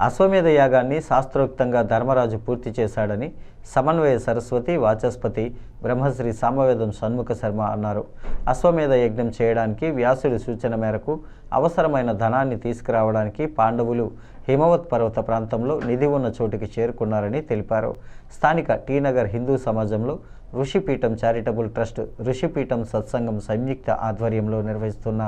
అశ్వమేధ యాగాన్ని శాస్త్రోక్తంగా ధర్మరాజు పూర్తి చేశాడని సమన్వయ సరస్వతి వాచస్పతి బ్రహ్మశ్రీ సామవేదం షణ్ముఖ శర్మ అన్నారు. అశ్వమేధ యజ్ఞం చేయడానికి వ్యాసుడి సూచన మేరకు అవసరమైన ధనాన్ని తీసుకురావడానికి పాండవులు హిమవత్ పర్వత ప్రాంతంలో నిధి ఉన్న చోటుకి చేరుకున్నారని తెలిపారు. స్థానిక టీనగర్ హిందూ సమాజంలో ఋషిపీఠం చారిటబుల్ ట్రస్ట్ ఋషిపీఠం సత్సంగం సంయుక్త ఆధ్వర్యంలో నిర్వహిస్తున్న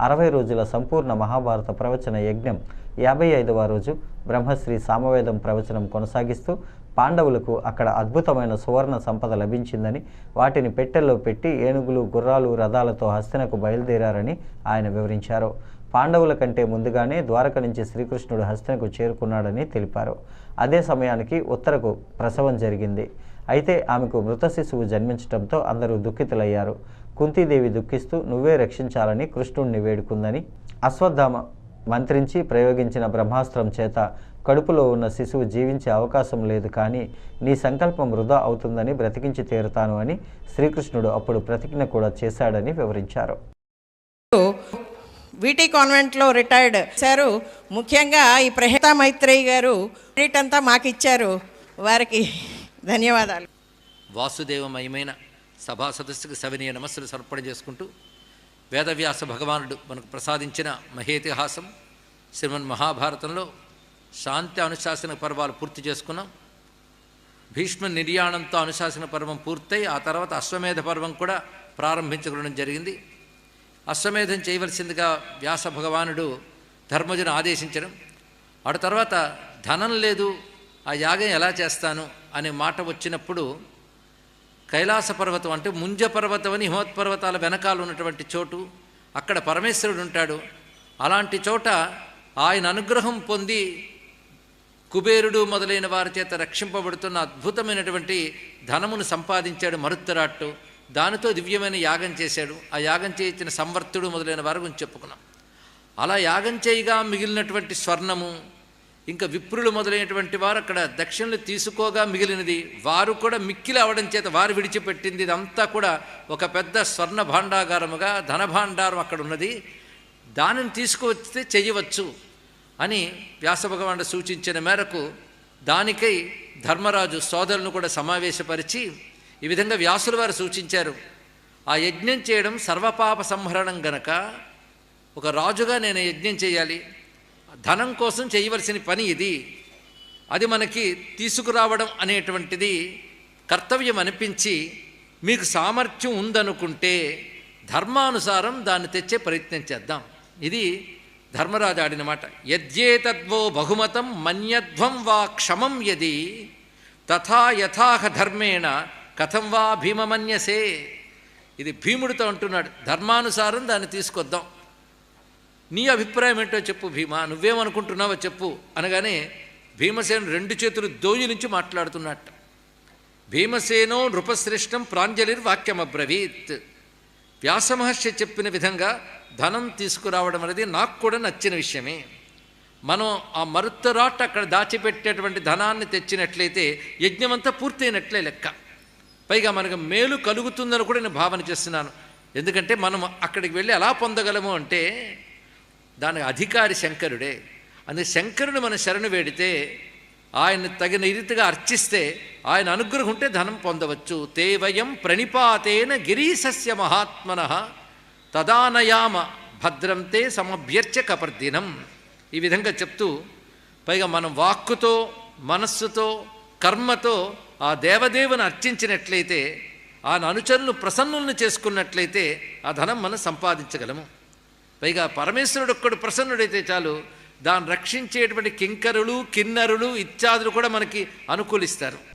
అరవై రోజుల సంపూర్ణ మహాభారత ప్రవచన యజ్ఞం యాభై ఐదవ రోజు బ్రహ్మశ్రీ సామవేదం ప్రవచనం కొనసాగిస్తూ పాండవులకు అక్కడ అక్కడ అద్భుతమైన సువర్ణ సంపద లభించిందని వాటిని పెట్టెల్లో పెట్టి ఏనుగులు గుర్రాలు రథాలతో హస్తినకు బయలుదేరారని ఆయన వివరించారు. పాండవుల కంటే ముందుగానే ద్వారక నుంచి శ్రీకృష్ణుడు హస్తినకు చేరుకున్నాడని తెలిపారు. అదే సమయానికి ఉత్తరకు ప్రసవం జరిగింది. అయితే ఆమెకు మృత శిశువు జన్మించడంతో అందరూ దుఃఖితులయ్యారు. కుంతీదేవి దుఃఖిస్తూ నువ్వే రక్షించాలని కృష్ణుణ్ణి వేడుకుందని అశ్వత్థామ మంత్రించి ప్రయోగించిన బ్రహ్మాస్త్రం చేత కడుపులో ఉన్న శిశువు జీవించే అవకాశం లేదు కానీ నీ సంకల్పం వృధా అవుతుందని బ్రతికించి తీరుతాను అని శ్రీకృష్ణుడు అప్పుడు ప్రతిజ్ఞ కూడా చేశాడని వివరించారు. వీటీ కాన్వెంట్లో రిటైర్డ్ సారు ముఖ్యంగా ఈ ప్రహేత మైత్రేయి గారు క్రెడిట్ అంతా మాకు ఇచ్చారు వారికి ధన్యవాదాలు. వాసుదేవమయమైన సభా సదస్సుకు సవినీయ నమస్సులు సమర్పణ చేసుకుంటూ వేదవ్యాస భగవానుడు మనకు ప్రసాదించిన మహేతిహాసం శ్రీమన్ మహాభారతంలో శాంతి అనుశాసన పర్వాలు పూర్తి చేసుకున్నాం. భీష్మ నిర్యాణంతో అనుశాసన పర్వం పూర్తయి ఆ తర్వాత అశ్వమేధ పర్వం కూడా ప్రారంభించుకోవడం జరిగింది. అశ్వమేధం చేయవలసిందిగా వ్యాస భగవానుడు ధర్మజును ఆదేశించడం. ఆడ తర్వాత ధనం లేదు ఆ యాగం ఎలా చేస్తాను అనే మాట వచ్చినప్పుడు కైలాస పర్వతం అంటే ముంజ పర్వతం అని హిమవత్పర్వతాల వెనకాల ఉన్నటువంటి చోటు. అక్కడ పరమేశ్వరుడు ఉంటాడు. అలాంటి చోట ఆయన అనుగ్రహం పొంది కుబేరుడు మొదలైన వారి చేత రక్షింపబడుతున్న అద్భుతమైనటువంటి ధనమును సంపాదించాడు మరుత్తరాట్టు. దానితో దివ్యమైన యాగం చేశాడు. ఆ యాగం చేయించిన సంవర్తుడు మొదలైన వారి గురించి చెప్పుకున్నాం. అలా యాగం చేయగా మిగిలినటువంటి స్వర్ణము ఇంకా విప్రులు మొదలైనటువంటి వారు అక్కడ దక్షిణలు తీసుకోగా మిగిలినది వారు కూడా మిక్కిలి అవడం చేత వారు విడిచిపెట్టింది. ఇదంతా కూడా ఒక పెద్ద స్వర్ణ భాండాగారముగా ధనభాండారం అక్కడ ఉన్నది. దానిని తీసుకువస్తే చేయవచ్చు అని వ్యాసభగవానుడు సూచించిన మేరకు దానికై ధర్మరాజు సోదరులను కూడా సమావేశపరిచి ఈ విధంగా వ్యాసుల వారు సూచించారు. ఆ యజ్ఞం చేయడం సర్వపాప సంహరణం గనక ఒక రాజుగా నేను యజ్ఞం చేయాలి. ధనం కోసం చేయవలసిన పని ఇది. అది మనకి తీసుకురావడం అనేటువంటిది కర్తవ్యం అనిపించి మీకు సామర్థ్యం ఉందనుకుంటే ధర్మానుసారం దాన్ని తెచ్చే ప్రయత్నం చేద్దాం. ఇది ధర్మరాజు ఆడిన మాట యద్యేతద్వో బహుమతం మన్యధ్వం వా క్షమం యది తథా యథాహ ధర్మేణ కథం వా భీమమన్యసే. ఇది భీముడితో అంటున్నాడు. ధర్మానుసారం దాన్ని తీసుకొద్దాం. నీ అభిప్రాయం ఏంటో చెప్పు భీమా. నువ్వేమనుకుంటున్నావో చెప్పు. అనగానే భీమసేను రెండు చేతులు దోయి నుంచి మాట్లాడుతున్నట్ట. భీమసేనో నృపశ్రేష్టం ప్రాంజలిర్ వాక్యమబ్రవీత్. వ్యాసమహర్షి చెప్పిన విధంగా ధనం తీసుకురావడం అనేది నాకు కూడా నచ్చిన విషయమే. మనం ఆ మరుత్తరాట్ అక్కడ దాచిపెట్టేటువంటి ధనాన్ని తెచ్చినట్లయితే యజ్ఞమంతా పూర్తయినట్లే లెక్క. పైగా మనకు మేలు కలుగుతుందని కూడా నేను భావన చేస్తున్నాను. ఎందుకంటే మనం అక్కడికి వెళ్ళి ఎలా పొందగలము అంటే దానికి అధికారి శంకరుడే. అందుకే శంకరుని మన శరణు వేడితే ఆయన తగిన రీతిగా అర్చిస్తే ఆయన అనుగ్రహం ఉంటే ధనం పొందవచ్చు. తే వయం ప్రణిపాతేన గిరీశస్య మహాత్మన తదానయామ భద్రం తే సమభ్యర్చ కపర్దినం. ఈ విధంగా చెప్తూ పైగా మనం వాక్కుతో మనస్సుతో కర్మతో ఆ దేవదేవుని అర్చించినట్లయితే ఆయన అనుచరులు ప్రసన్నులను చేసుకున్నట్లయితే ఆ ధనం మనం సంపాదించగలము. పైగా పరమేశ్వరుడు ఒక్కడు ప్రసన్నుడైతే చాలు. దాన్ని రక్షించేటువంటి కింకరులు కిన్నరులు ఇత్యాదులు కూడా మనకి అనుకూలిస్తారు.